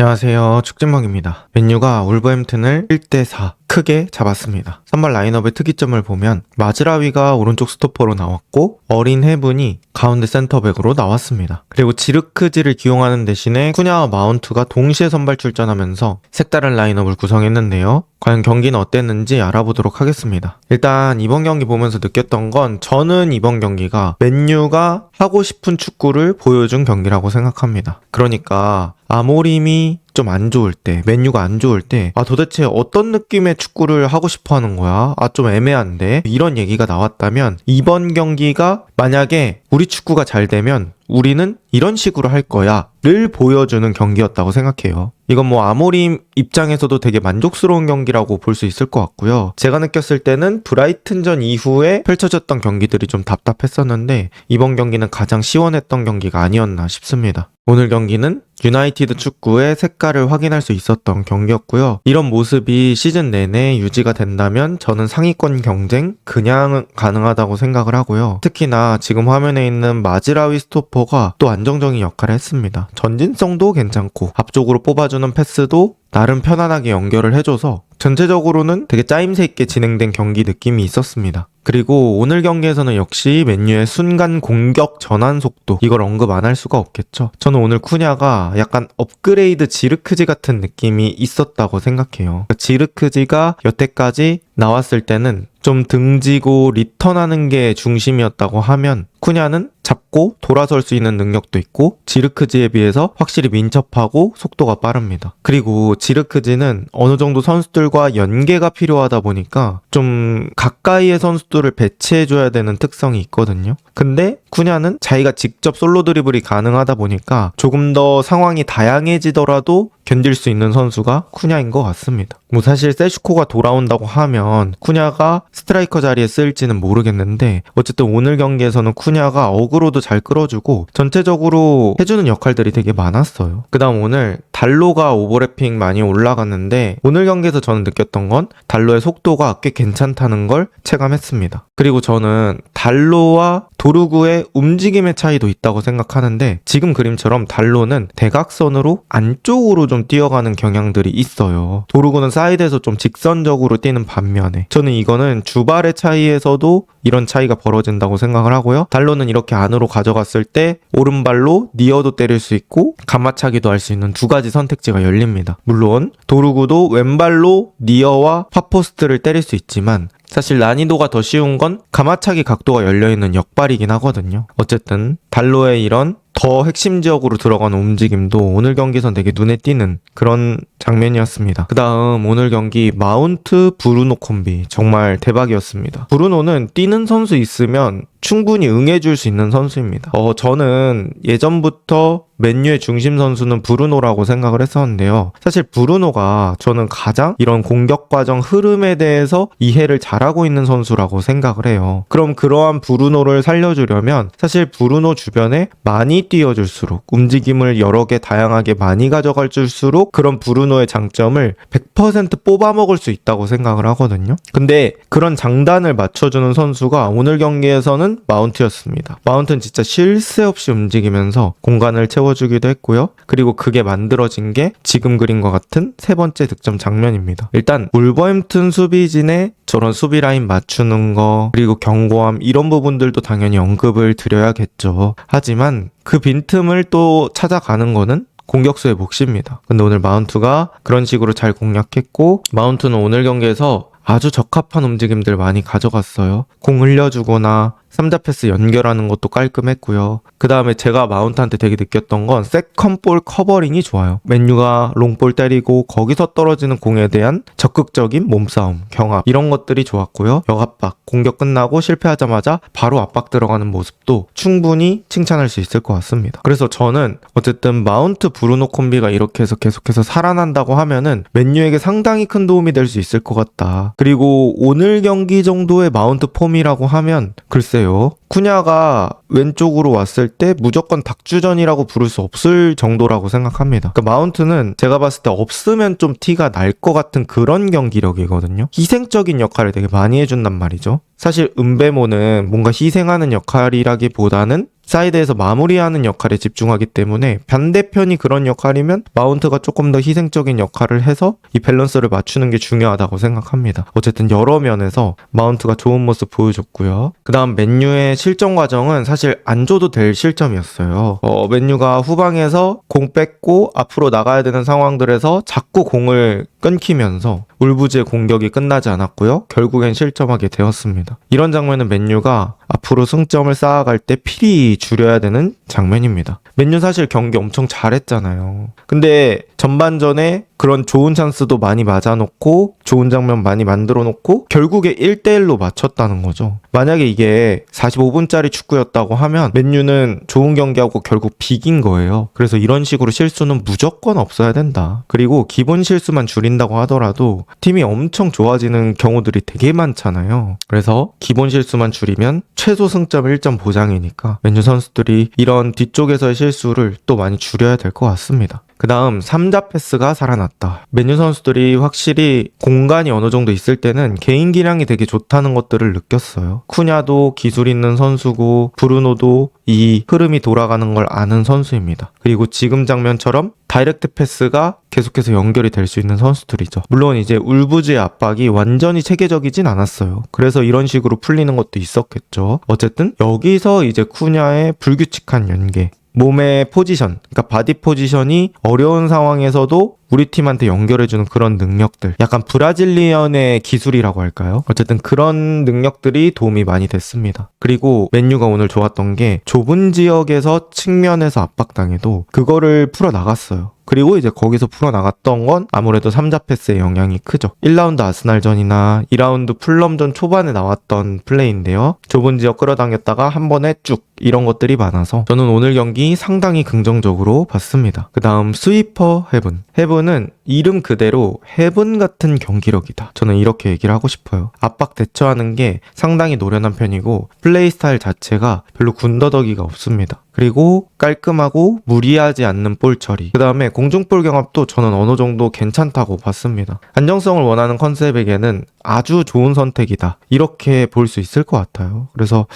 안녕하세요. 축진먹입니다. 맨유가 울버햄튼을 1대4 크게 잡았습니다. 선발 라인업의 특이점을 보면 마즈라위가 오른쪽 스토퍼로 나왔고 어린 해븐이 가운데 센터백으로 나왔습니다. 그리고 지르크지를 기용하는 대신에 쿠냐와 마운트가 동시에 선발 출전하면서 색다른 라인업을 구성했는데요. 과연 경기는 어땠는지 알아보도록 하겠습니다. 일단 이번 경기 보면서 느꼈던 건 저는 이번 경기가 맨유가 하고 싶은 축구를 보여준 경기라고 생각합니다. 그러니까 아모림이 좀 안 좋을 때, 맨유가 안 좋을 때, 아, 도대체 어떤 느낌의 축구를 하고 싶어 하는 거야? 아, 좀 애매한데? 이런 얘기가 나왔다면, 이번 경기가 만약에 우리 축구가 잘 되면 우리는 이런 식으로 할 거야. 를 보여주는 경기였다고 생각해요. 이건 뭐 아모림 입장에서도 되게 만족스러운 경기라고 볼 수 있을 것 같고요. 제가 느꼈을 때는 브라이튼전 이후에 펼쳐졌던 경기들이 좀 답답했었는데 이번 경기는 가장 시원했던 경기가 아니었나 싶습니다. 오늘 경기는 유나이티드 축구의 색깔을 확인할 수 있었던 경기였고요. 이런 모습이 시즌 내내 유지가 된다면 저는 상위권 경쟁 그냥 가능하다고 생각을 하고요. 특히나 지금 화면에 있는 마즈라위 스토퍼가 또 안정적인 역할을 했습니다. 전진성도 괜찮고 앞쪽으로 뽑아주는 패스도 나름 편안하게 연결을 해줘서 전체적으로는 되게 짜임새 있게 진행된 경기 느낌이 있었습니다. 그리고 오늘 경기에서는 역시 맨유의 순간 공격 전환 속도 이걸 언급 안 할 수가 없겠죠. 저는 오늘 쿠냐가 약간 업그레이드 지르크지 같은 느낌이 있었다고 생각해요. 지르크지가 여태까지 나왔을 때는 좀 등지고 리턴하는 게 중심이었다고 하면 쿠냐는 잡고 돌아설 수 있는 능력도 있고 지르크지에 비해서 확실히 민첩하고 속도가 빠릅니다. 그리고 지르크지는 어느 정도 선수들과 연계가 필요하다 보니까 좀 가까이의 선수들을 배치해줘야 되는 특성이 있거든요. 근데 쿠냐는 자기가 직접 솔로 드리블이 가능하다 보니까 조금 더 상황이 다양해지더라도 견딜 수 있는 선수가 쿠냐인 것 같습니다. 뭐 사실 세슈코가 돌아온다고 하면 쿠냐가 스트라이커 자리에 쓰일지는 모르겠는데 어쨌든 오늘 경기에서는 쿠냐가 어그로도 잘 끌어주고 전체적으로 해주는 역할들이 되게 많았어요. 그 다음 오늘 달로가 오버래핑 많이 올라갔는데 오늘 경기에서 저는 느꼈던 건 달로의 속도가 꽤 괜찮다는 걸 체감했습니다. 그리고 저는 달로와 도루구의 움직임의 차이도 있다고 생각하는데 지금 그림처럼 달로는 대각선으로 안쪽으로 좀 뛰어가는 경향들이 있어요. 도루구는 사이드에서 좀 직선적으로 뛰는 반면에 저는 이거는 주발의 차이에서도 이런 차이가 벌어진다고 생각을 하고요. 달로는 이렇게 안으로 가져갔을 때 오른발로 니어도 때릴 수 있고 감마차기도 할 수 있는 두 가지 선택지가 열립니다. 물론 도루구도 왼발로 니어와 파포스트를 때릴 수 있지만 사실 난이도가 더 쉬운 건 가마차기 각도가 열려있는 역발이긴 하거든요. 어쨌든 달로의 이런 더 핵심지역으로 들어가는 움직임도 오늘 경기에선 되게 눈에 띄는 그런 장면이었습니다. 그 다음 오늘 경기 마운트 브루노 콤비 정말 대박이었습니다. 브루노는 뛰는 선수 있으면 충분히 응해줄 수 있는 선수입니다. 어, 저는 예전부터 맨유의 중심 선수는 브루노라고 생각을 했었는데요. 사실 브루노가 저는 가장 이런 공격 과정 흐름에 대해서 이해를 잘하고 있는 선수라고 생각을 해요. 그럼 그러한 브루노를 살려주려면 사실 브루노 주변에 많이 띄워줄수록 움직임을 여러 개 다양하게 많이 가져갈 줄수록 그런 브루노의 장점을 100% 뽑아먹을 수 있다고 생각을 하거든요. 근데 그런 장단을 맞춰주는 선수가 오늘 경기에서는 마운트였습니다. 마운트는 진짜 쉴 새 없이 움직이면서 공간을 채워주기도 했고요. 그리고 그게 만들어진 게 지금 그린 것 같은 세 번째 득점 장면입니다. 일단 울버햄튼 수비진의 저런 수비 라인 맞추는 거 그리고 경고함 이런 부분들도 당연히 언급을 드려야겠죠. 하지만 그 빈틈을 또 찾아가는 거는 공격수의 몫입니다. 근데 오늘 마운트가 그런 식으로 잘 공략했고 마운트는 오늘 경기에서 아주 적합한 움직임들 많이 가져갔어요. 공 흘려주거나 3자 패스 연결하는 것도 깔끔했고요. 그 다음에 제가 마운트한테 되게 느꼈던 건 세컨볼 커버링이 좋아요. 맨유가 롱볼 때리고 거기서 떨어지는 공에 대한 적극적인 몸싸움, 경합 이런 것들이 좋았고요. 역압박, 공격 끝나고 실패하자마자 바로 압박 들어가는 모습도 충분히 칭찬할 수 있을 것 같습니다. 그래서 저는 어쨌든 마운트 브루노 콤비가 이렇게 해서 계속해서 살아난다고 하면은 맨유에게 상당히 큰 도움이 될 수 있을 것 같다. 그리고 오늘 경기 정도의 마운트 폼이라고 하면 글쎄 요. 쿠냐가 왼쪽으로 왔을 때 무조건 닭주전이라고 부를 수 없을 정도라고 생각합니다. 그러니까 마운트는 제가 봤을 때 없으면 좀 티가 날 것 같은 그런 경기력이거든요. 희생적인 역할을 되게 많이 해준단 말이죠. 사실 은베모는 뭔가 희생하는 역할이라기보다는 사이드에서 마무리하는 역할에 집중하기 때문에 반대편이 그런 역할이면 마운트가 조금 더 희생적인 역할을 해서 이 밸런스를 맞추는 게 중요하다고 생각합니다. 어쨌든 여러 면에서 마운트가 좋은 모습 보여줬고요. 그 다음 맨유의 실점 과정은 사실 안 줘도 될 실점이었어요. 어, 맨유가 후방에서 공 뺏고 앞으로 나가야 되는 상황들에서 자꾸 공을 끊기면서 울부즈의 공격이 끝나지 않았고요. 결국엔 실점하게 되었습니다. 이런 장면은 맨유가 앞으로 승점을 쌓아갈 때 필히 줄여야 되는 장면입니다. 맨유 사실 경기 엄청 잘했잖아요. 근데 전반전에 그런 좋은 찬스도 많이 맞아놓고 좋은 장면 많이 만들어 놓고 결국에 1대1로 맞췄다는 거죠. 만약에 이게 45분짜리 축구였다고 하면 맨유는 좋은 경기하고 결국 비긴 거예요. 그래서 이런 식으로 실수는 무조건 없어야 된다. 그리고 기본 실수만 줄 인다고 하더라도 팀이 엄청 좋아지는 경우들이 되게 많잖아요. 그래서 기본 실수만 줄이면 최소 승점 1점 보장이니까 맨유 선수들이 이런 뒤쪽에서의 실수를 또 많이 줄여야 될 것 같습니다. 그 다음 3자 패스가 살아났다. 맨유 선수들이 확실히 공간이 어느 정도 있을 때는 개인 기량이 되게 좋다는 것들을 느꼈어요. 쿠냐도 기술 있는 선수고 브루노도 이 흐름이 돌아가는 걸 아는 선수입니다. 그리고 지금 장면처럼 다이렉트 패스가 계속해서 연결이 될 수 있는 선수들이죠. 물론 이제 울부즈의 압박이 완전히 체계적이진 않았어요. 그래서 이런 식으로 풀리는 것도 있었겠죠. 어쨌든 여기서 이제 쿠냐의 불규칙한 연계 몸의 포지션, 그러니까 바디 포지션이 어려운 상황에서도 우리 팀한테 연결해주는 그런 능력들. 약간 브라질리언의 기술이라고 할까요? 어쨌든 그런 능력들이 도움이 많이 됐습니다. 그리고 맨유가 오늘 좋았던 게 좁은 지역에서 측면에서 압박당해도 그거를 풀어나갔어요. 그리고 이제 거기서 풀어나갔던 건 아무래도 3자 패스의 영향이 크죠. 1라운드 아스날전이나 2라운드 풀럼전 초반에 나왔던 플레이인데요. 좁은 지역 끌어당겼다가 한 번에 쭉 이런 것들이 많아서 저는 오늘 경기 상당히 긍정적으로 봤습니다. 그 다음 스위퍼 헤븐. 헤븐 은 이름 그대로 헤븐 같은 경기력이다. 저는 이렇게 얘기를 하고 싶어요. 압박 대처하는 게 상당히 노련한 편이고 플레이 스타일 자체가 별로 군더더기가 없습니다. 그리고 깔끔하고 무리하지 않는 볼 처리. 그 다음에 공중볼 경합도 저는 어느 정도 괜찮다고 봤습니다. 안정성을 원하는 컨셉에게는 아주 좋은 선택이다. 이렇게 볼 수 있을 것 같아요. 그래서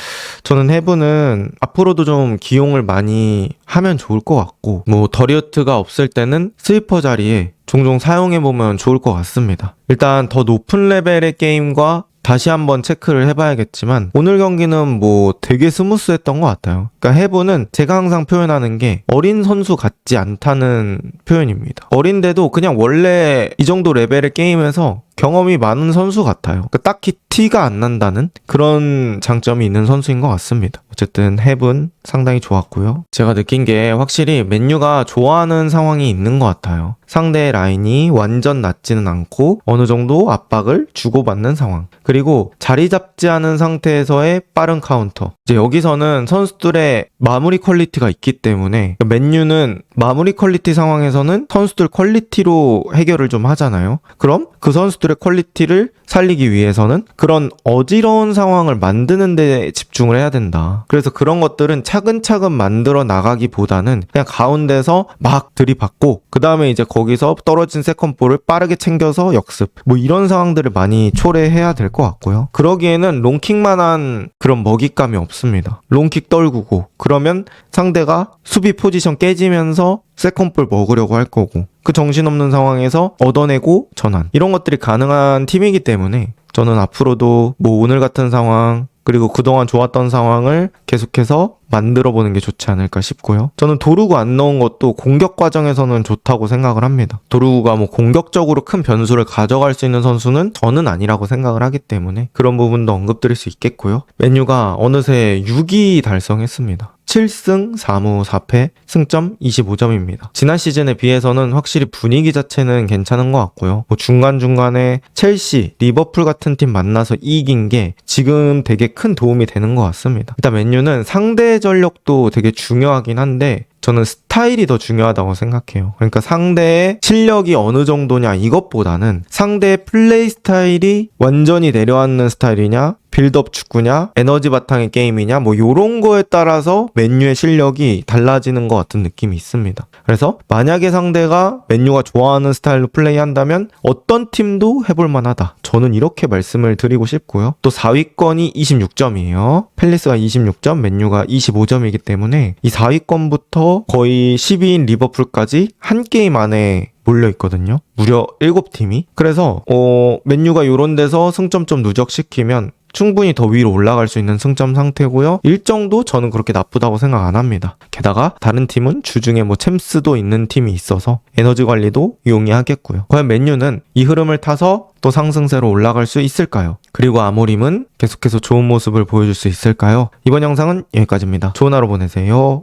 저는 헤븐은 앞으로도 좀 기용을 많이 하면 좋을 것 같고, 뭐, 더리어트가 없을 때는 스위퍼 자리에 종종 사용해보면 좋을 것 같습니다. 일단 더 높은 레벨의 게임과 다시 한번 체크를 해봐야겠지만 오늘 경기는 뭐 되게 스무스했던 것 같아요. 그러니까 해보는 제가 항상 표현하는 게 어린 선수 같지 않다는 표현입니다. 어린데도 그냥 원래 이 정도 레벨의 게임에서 경험이 많은 선수 같아요. 그러니까 딱히 티가 안 난다는 그런 장점이 있는 선수인 것 같습니다. 어쨌든 헤븐 상당히 좋았고요. 제가 느낀 게 확실히 맨유가 좋아하는 상황이 있는 것 같아요. 상대 라인이 완전 낮지는 않고 어느 정도 압박을 주고받는 상황. 그리고 자리 잡지 않은 상태에서의 빠른 카운터. 이제 여기서는 선수들의 마무리 퀄리티가 있기 때문에 맨유는 마무리 퀄리티 상황에서는 선수들 퀄리티로 해결을 좀 하잖아요. 그럼 그 선수 들의 퀄리티를 살리기 위해서는 그런 어지러운 상황을 만드는 데 집중을 해야 된다. 그래서 그런 것들은 차근차근 만들어 나가기보다는 그냥 가운데서 막 들이받고 그 다음에 이제 거기서 떨어진 세컨볼을 빠르게 챙겨서 역습 뭐 이런 상황들을 많이 초래해야 될 것 같고요. 그러기에는 롱킥만한 그런 먹잇감이 없습니다. 롱킥 떨구고 그러면 상대가 수비 포지션 깨지면서 세컨볼 먹으려고 할 거고 그 정신없는 상황에서 얻어내고 전환. 이런 것들이 가능한 팀이기 때문에 저는 앞으로도 뭐 오늘 같은 상황 그리고 그동안 좋았던 상황을 계속해서 만들어 보는 게 좋지 않을까 싶고요. 저는 도루구 안 넣은 것도 공격 과정에서는 좋다고 생각을 합니다. 도루구가 뭐 공격적으로 큰 변수를 가져갈 수 있는 선수는 저는 아니라고 생각을 하기 때문에 그런 부분도 언급드릴 수 있겠고요. 메뉴가 어느새 6위 달성했습니다. 7승 4무 4패 승점 25점입니다. 지난 시즌에 비해서는 확실히 분위기 자체는 괜찮은 것 같고요. 뭐 중간중간에 첼시, 리버풀 같은 팀 만나서 이긴 게 지금 되게 큰 도움이 되는 것 같습니다. 일단 맨유는 상대 전력도 되게 중요하긴 한데 저는 스타일이 더 중요하다고 생각해요. 그러니까 상대의 실력이 어느 정도냐 이것보다는 상대의 플레이 스타일이 완전히 내려앉는 스타일이냐 빌드업 축구냐, 에너지 바탕의 게임이냐, 뭐 요런 거에 따라서 맨유의 실력이 달라지는 것 같은 느낌이 있습니다. 그래서 만약에 상대가 맨유가 좋아하는 스타일로 플레이한다면 어떤 팀도 해볼 만하다. 저는 이렇게 말씀을 드리고 싶고요. 또 4위권이 26점이에요. 팰리스가 26점, 맨유가 25점이기 때문에 이 4위권부터 거의 10위인 리버풀까지 한 게임 안에 몰려 있거든요. 무려 7팀이. 그래서 어 맨유가 요런 데서 승점 좀 누적시키면 충분히 더 위로 올라갈 수 있는 승점 상태고요. 일정도 저는 그렇게 나쁘다고 생각 안 합니다. 게다가 다른 팀은 주중에 뭐 챔스도 있는 팀이 있어서 에너지 관리도 용이하겠고요. 과연 맨유는 이 흐름을 타서 또 상승세로 올라갈 수 있을까요? 그리고 아모림은 계속해서 좋은 모습을 보여줄 수 있을까요? 이번 영상은 여기까지입니다. 좋은 하루 보내세요.